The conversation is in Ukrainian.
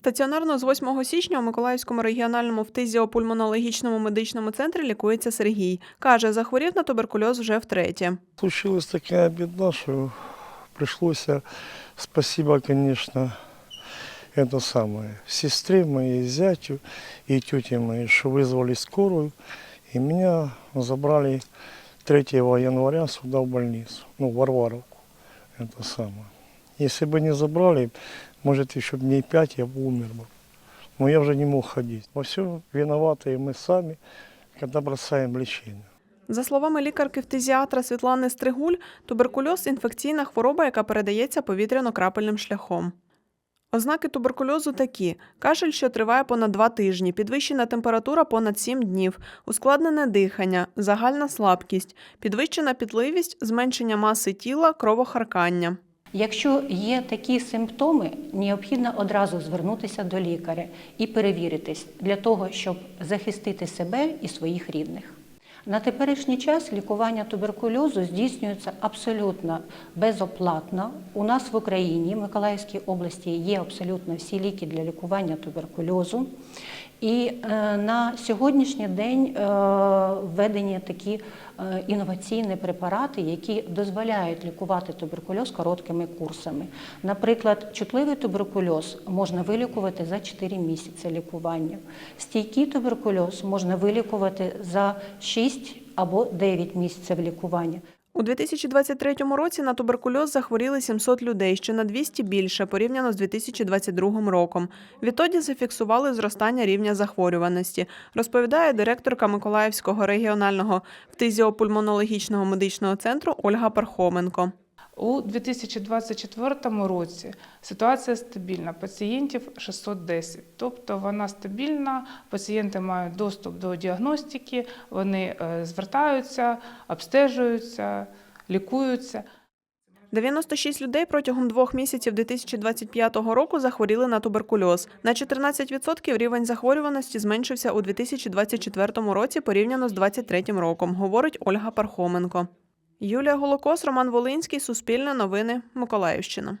Стаціонарно з 8 січня у Миколаївському регіональному фтизіопульмонологічному медичному центрі лікується Сергій. Каже, захворів на туберкульоз вже втретє. Случилась такая беда, что пришлось, спасибо, конечно, это самое, сестре моей, зятю и тете моей, что вызвали скорую, и меня забрали 3 января сюда в больницу, ну, в Варваровку, это самое. Если бы не забрали, может, еще дней пять я бы умер бы. Но я уже не мог ходить. Во всем виноваты и мы сами, когда бросаем лечение. За словами лікарки-фтизіатра Світлани Стригуль, туберкульоз інфекційна хвороба, яка передається повітряно-крапельним шляхом. Ознаки туберкульозу такі: кашель, що триває понад два тижні, підвищена температура понад 7 днів, ускладнене дихання, загальна слабкість, підвищена пітливість, зменшення маси тіла, кровохаркання. Якщо є такі симптоми, необхідно одразу звернутися до лікаря і перевіритись для того, щоб захистити себе і своїх рідних. На теперішній час лікування туберкульозу здійснюється абсолютно безоплатно. У нас в Україні, в Миколаївській області, є абсолютно всі ліки для лікування туберкульозу. І е, на сьогоднішній день е, введені такі е, інноваційні препарати, які дозволяють лікувати туберкульоз короткими курсами. Наприклад, чутливий туберкульоз можна вилікувати за 4 місяці лікування. Стійкий туберкульоз можна вилікувати за 6 або 9 місяців лікування. У 2023 році на туберкульоз захворіли 700 людей, що на 200 більше порівняно з 2022 роком. Відтоді зафіксували зростання рівня захворюваності, розповідає директорка Миколаївського регіонального фтизіопульмонологічного медичного центру Ольга Пархоменко. У 2024 році ситуація стабільна. Пацієнтів 610. Тобто вона стабільна, пацієнти мають доступ до діагностики, вони е, звертаються, обстежуються, лікуються. 96 людей протягом двох місяців 2025 року захворіли на туберкульоз. На 14% рівень захворюваності зменшився у 2024 році порівняно з 2023 роком, говорить Ольга Пархоменко. Юлія Голокос, Роман Волинський, Суспільне новини, Миколаївщина.